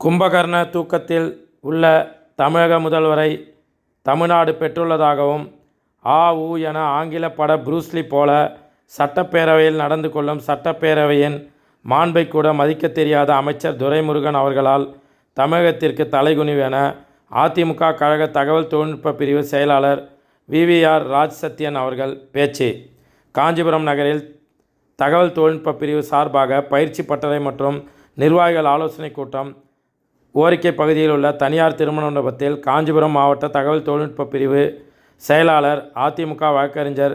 கும்பகர்ண தூக்கத்தில் உள்ள தமிழக முதல்வரை தமிழ்நாடு பெற்றுள்ளதாகவும் ஆ உ என ஆங்கில பட புரூஸ்லி போல சட்டப்பேரவையில் நடந்து கொள்ளும் சட்டப்பேரவையின் மாண்பை கூட மதிக்கத் தெரியாத அமைச்சர் துரைமுருகன் அவர்களால் தமிழகத்திற்கு தலைகுனிவு என அதிமுக கழக தகவல் தொழில்நுட்ப பிரிவு செயலாளர் விவிஆர் ராஜ் சத்யன் அவர்கள் பேச்சு. காஞ்சிபுரம் நகரில் தகவல் தொழில்நுட்ப பிரிவு சார்பாக பயிற்சி பட்டறை மற்றும் நிர்வாகிகள் ஆலோசனைக் கூட்டம் ஓரிக்கை பகுதியில் உள்ள தனியார் திருமண மண்டபத்தில் காஞ்சிபுரம் மாவட்ட தகவல் தொழில்நுட்ப பிரிவு செயலாளர் அதிமுக வழக்கறிஞர்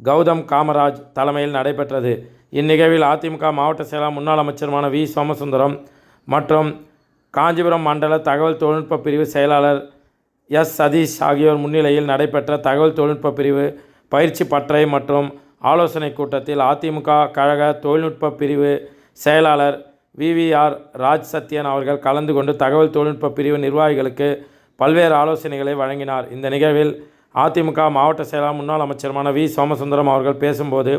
கௌதம் காமராஜ் தலைமையில் நடைபெற்றது. இந்நிகழ்வில் அதிமுக மாவட்ட செயலாளர் முன்னாள் அமைச்சருமான வி. சோமசுந்தரம் மற்றும் காஞ்சிபுரம் மண்டல தகவல் தொழில்நுட்ப பிரிவு செயலாளர் எஸ். சதீஷ் ஆகியோர் முன்னிலையில் நடைபெற்ற தகவல் தொழில்நுட்ப பிரிவு பயிற்சி பட்டறை மற்றும் ஆலோசனைக் கூட்டத்தில் அதிமுக கழக தொழில்நுட்ப பிரிவு செயலாளர் விவிஆர் ராஜ் சத்யன் அவர்கள் கலந்து கொண்டு தகவல் தொழில்நுட்ப பிரிவு நிர்வாகிகளுக்கு பல்வேறு ஆலோசனைகளை வழங்கினார். இந்த நிகழ்வில் அதிமுக மாவட்ட செயலாளர் முன்னாள் அமைச்சருமான வி. சோமசுந்தரம் அவர்கள் பேசும்போது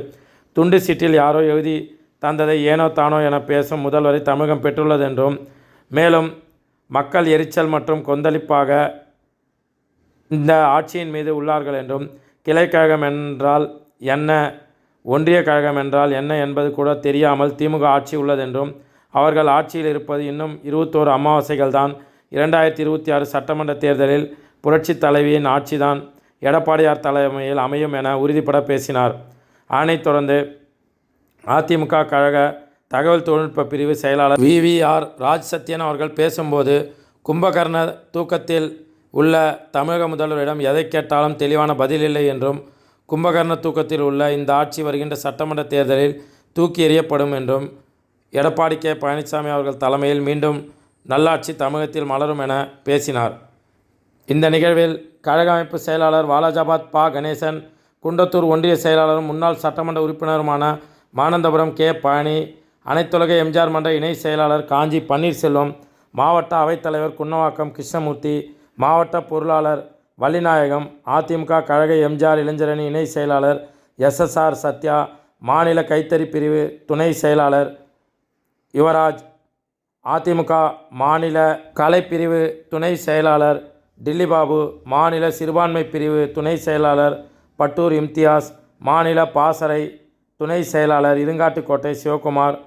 துண்டு சீட்டில் யாரோ எழுதி தந்ததை ஏனோ தானோ என பேசும் முதல்வரை தமிழகம் பெற்றுள்ளது என்றும் மேலும் மக்கள் எரிச்சல் மற்றும் கொந்தளிப்பாக இந்த ஆட்சியின் மீது உள்ளார்கள் என்றும் கிளை கழகம் என்றால் என்ன ஒன்றிய கழகம் என்றால் என்ன என்பது கூட தெரியாமல் திமுக ஆட்சி உள்ளதென்றும் அவர்கள் ஆட்சியில் இருப்பது இன்னும் இருபத்தோரு அமாவாசைகள் தான் இரண்டாயிரத்தி இருபத்தி ஆறு சட்டமன்ற தேர்தலில் புரட்சித் தலைவியின் ஆட்சிதான் எடப்பாடியார் தலைமையில் அமையும் என உறுதிபட பேசினார். அதனைத் தொடர்ந்து அதிமுக கழக தகவல் தொழில்நுட்ப பிரிவு செயலாளர் விவிஆர் ராஜ் சத்யன் அவர்கள் பேசும்போது கும்பகர்ண தூக்கத்தில் உள்ள தமிழக முதல்வரிடம் எதை கேட்டாலும் தெளிவான பதில் இல்லை என்றும் கும்பகர்ண தூக்கத்தில் உள்ள இந்த ஆட்சி வருகின்ற சட்டமன்ற தேர்தலில் தூக்கி எறியப்படும் என்றும் எடப்பாடி கே. பழனிசாமி அவர்கள் தலைமையில் மீண்டும் நல்லாட்சி தமிழகத்தில் மலரும் என பேசினார். இந்த நிகழ்வில் கழக அமைப்பு செயலாளர் வாலாஜாபாத் பா. கணேசன் குண்டத்தூர் ஒன்றிய செயலாளரும் முன்னாள் சட்டமன்ற உறுப்பினருமான மானந்தபுரம் கே. பழனி அனைத்துலக எம்ஜிஆர் மன்ற இணை செயலாளர் காஞ்சி பன்னீர்செல்வம் மாவட்ட அவைத்தலைவர் குன்னவாக்கம் கிருஷ்ணமூர்த்தி மாவட்ட பொருளாளர் வள்ளிநாயகம் அதிமுக கழக எம்ஜிஆர் இளைஞரணி இணை செயலாளர் எஸ்எஸ்ஆர் சத்யா மாநில கைத்தறி பிரிவு துணை செயலாளர் யுவராஜ் அதிமுக மாநில கலைப்பிரிவு துணை செயலாளர் டில்லிபாபு மாநில சிறுபான்மை பிரிவு துணை செயலாளர் பட்டூர் இம்தியாஸ் மாநில பாசறை துணை செயலாளர் இருங்காட்டுக்கோட்டை சிவகுமார்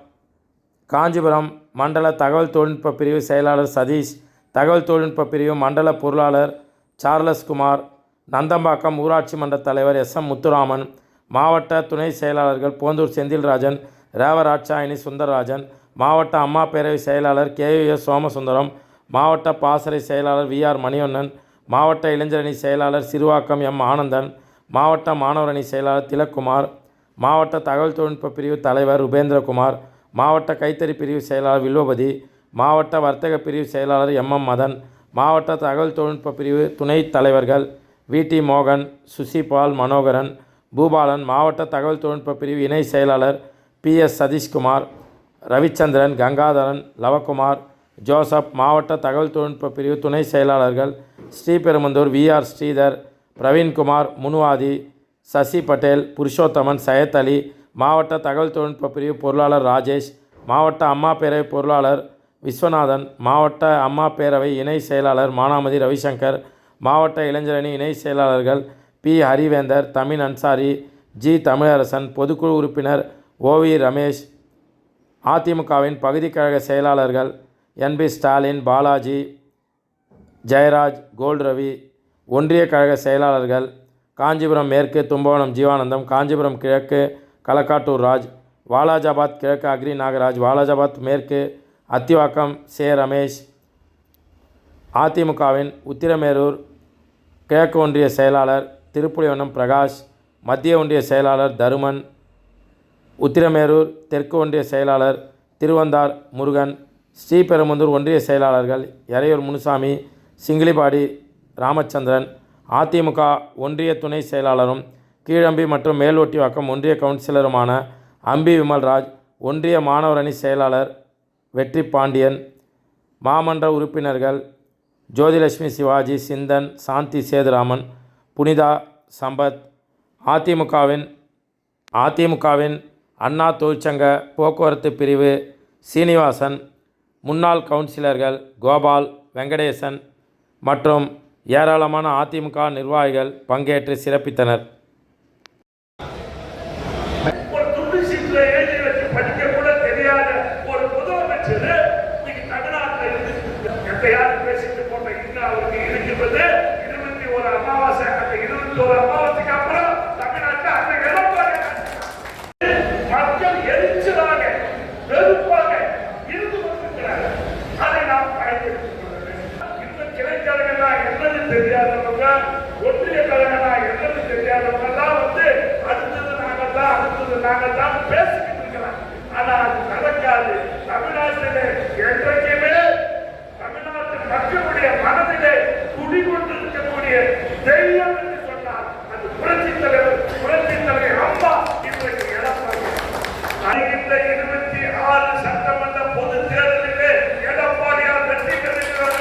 காஞ்சிபுரம் மண்டல தகவல் தொழில்நுட்ப பிரிவு செயலாளர் சதீஷ் தகவல் தொழில்நுட்ப பிரிவு மண்டல பொருளாளர் சார்லஸ் குமார் நந்தம்பாக்கம் ஊராட்சி மன்ற தலைவர் எஸ் எம் முத்துராமன் மாவட்ட துணை செயலாளர்கள் போந்தூர் செந்தில்ராஜன் ரேவராட்சாயினி சுந்தரராஜன் மாவட்ட அம்மா பேரவை செயலாளர் கே எஸ் சோமசுந்தரம் மாவட்ட பாசறை செயலாளர் வி ஆர் மணிவண்ணன் மாவட்ட இளைஞரணி செயலாளர் சிறுவாக்கம் எம் ஆனந்தன் மாவட்ட மாணவரணி செயலாளர் திலக்குமார் மாவட்ட தகவல் தொழில்நுட்ப பிரிவு தலைவர் உபேந்திரகுமார் மாவட்ட கைத்தறி பிரிவு செயலாளர் வில்வபதி மாவட்ட வர்த்தக பிரிவு செயலாளர் எம் எம் மதன் மாவட்ட தகவல் தொழில்நுட்ப பிரிவு துணைத் தலைவர்கள் வி டி மோகன் சுசிபால் மனோகரன் பூபாலன் மாவட்ட தகவல் தொழில்நுட்ப பிரிவு இணை செயலாளர் P S Satishkumar Ravichandran Gangadharan Lavakumar Joseph மாவட்ட தகவல் தொழில்நுட்ப பிரிவு துணை செயலாளர்கள் ஸ்ரீபெருமந்தூர் வி ஆர் ஸ்ரீதர் பிரவீன்குமார் முனுவாதி சசி பட்டேல் புருஷோத்தமன் சையத் அலி மாவட்ட தகவல் தொழில்நுட்ப பிரிவு பொருளாளர் ராஜேஷ் மாவட்ட அம்மா பேரவை பொருளாளர் விஸ்வநாதன் மாவட்ட அம்மா பேரவை இணை செயலாளர் மானாமதி ரவிசங்கர் மாவட்ட இளைஞரணி இணை செயலாளர்கள் பி ஹரிவேந்தர் தமிழ் அன்சாரி ஜி தமிழரசன் பொதுக்குழு உறுப்பினர் ஓவி ரமேஷ் அதிமுகவின் பகுதி கழக செயலாளர்கள் N P Stalin Balaji Jayaraj gold Ravi ஒன்றிய கழக செயலாளர்கள் காஞ்சிபுரம் மேற்கு தும்பவனம் ஜீவானந்தம் காஞ்சிபுரம் கிழக்கு களக்காட்டூர் ராஜ் வாலாஜாபாத் கிழக்கு அக்ரி நாகராஜ் வாலாஜாபாத் மேற்கு அத்திவாக்கம் சே ரமேஷ் அதிமுகவின் உத்திரமேரூர் கிழக்கு ஒன்றிய செயலாளர் திருப்புலிவனம் பிரகாஷ் மத்திய ஒன்றிய செயலாளர் தருமன் உத்திரமேரூர் தெற்கு ஒன்றிய செயலாளர் திருவந்தார் முருகன் ஸ்ரீபெரும்புதூர் ஒன்றிய செயலாளர்கள் எறையூர் முனுசாமி சிங்கிலிபாடி ராமச்சந்திரன் அதிமுக ஒன்றிய துணை செயலாளரும் கீழம்பி மற்றும் மேல்ஒட்டிவாக்கம் ஒன்றிய கவுன்சிலருமான அம்பி விமல்ராஜ் ஒன்றிய மாணவரணி செயலாளர் வெற்றி பாண்டியன் மாமன்ற உறுப்பினர்கள் ஜோதிலட்சுமி சிவாஜி சிந்தன் சாந்தி சேதுராமன் புனிதா சம்பத் அதிமுகவின் அதிமுகவின் அண்ணா தொழிற்சங்க போக்குவரத்து பிரிவு சீனிவாசன் முன்னாள் கவுன்சிலர்கள் கோபால் வெங்கடேசன் மற்றும் ஏராளமான அதிமுக நிர்வாகிகள் பங்கேற்று சிறப்பித்தனர். தமிழ்நாட்டிலே என்றைக்குமே தமிழ்நாட்டு மக்களுடைய மனதிலே குடிகொண்டிருக்கக்கூடிய தெய்வம் என்று சொன்னால் அது புரட்சி தலைவர் புரட்சி தலைவர் அம்மா இன்றைக்கு எடப்பாடி. வருகின்ற இருபத்தி ஆறு சட்டமன்ற பொது தேர்தலிலே எடப்பாடியார் வெற்றி பெறுகிறார்.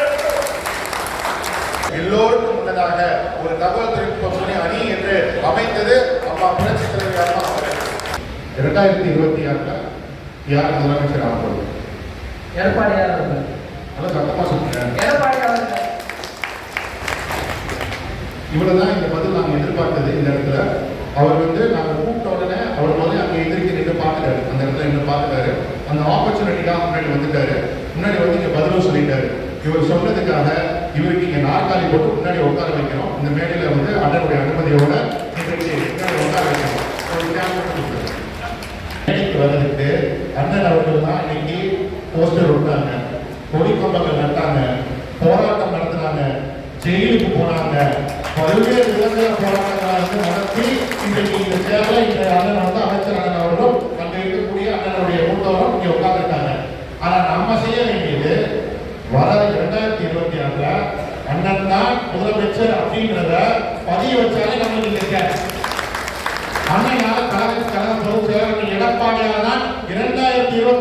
எல்லோருக்கும் முன்னதாக ஒரு தகவல் தொழில்நுட்ப அணி என்று அமைந்தது அம்மா புரட்சி தலைவர் அம்மா இரண்டாயிரத்தி இருபத்தி ஆறுல யார் முதலமைச்சர் ஆகும் எடப்பாடியாக இருக்காரு அதான் சத்தமாக சொல்கிறேன் எடப்பாடியாக இந்த பதில் நாங்கள் எதிர்பார்த்தது இந்த இடத்துல. அவர் வந்து நாங்கள் கூப்பிட்ட உடனே அவர் முதல்ல அங்கே எதிர்க்க நின்று பார்த்துட்டாரு. அந்த இடத்துல நின்று பார்த்துட்டாரு. அந்த ஆப்பர்ச்சுனிட்டிக்காக முன்னாடி வந்துட்டாரு. முன்னாடி வந்து இங்கே பதிலும் சொல்லிட்டாரு. இவர் சொன்னதுக்காக இவருக்கு இங்கே நாற்காலி போட்டு முன்னாடி உட்கார வைக்கிறோம். இந்த மேடையில் வந்து அண்ணனுடைய அனுமதியோட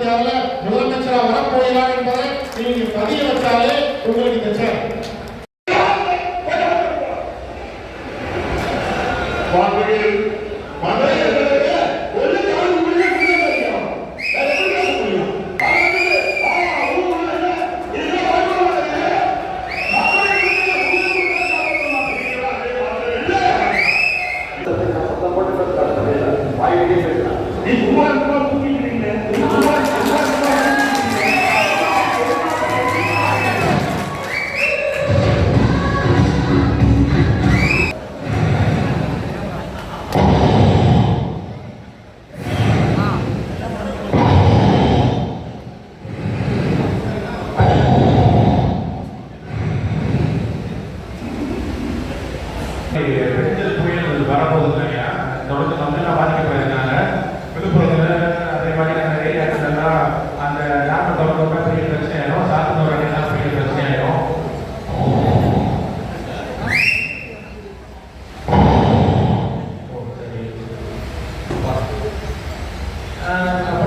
இருபத்தி ஆறுல முதலமைச்சரா வரப்போகிறார் என்பதை நீங்க பதிய வச்சாலே உங்களுக்கு இந்த சார் வாழ்க்கையில் uh,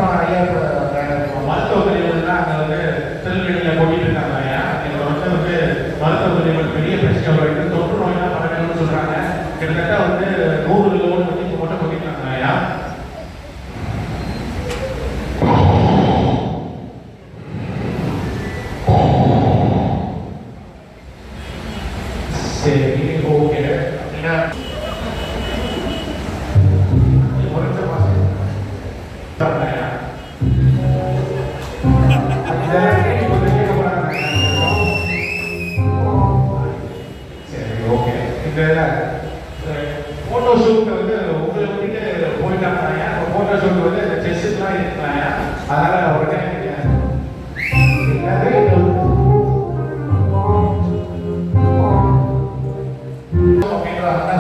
la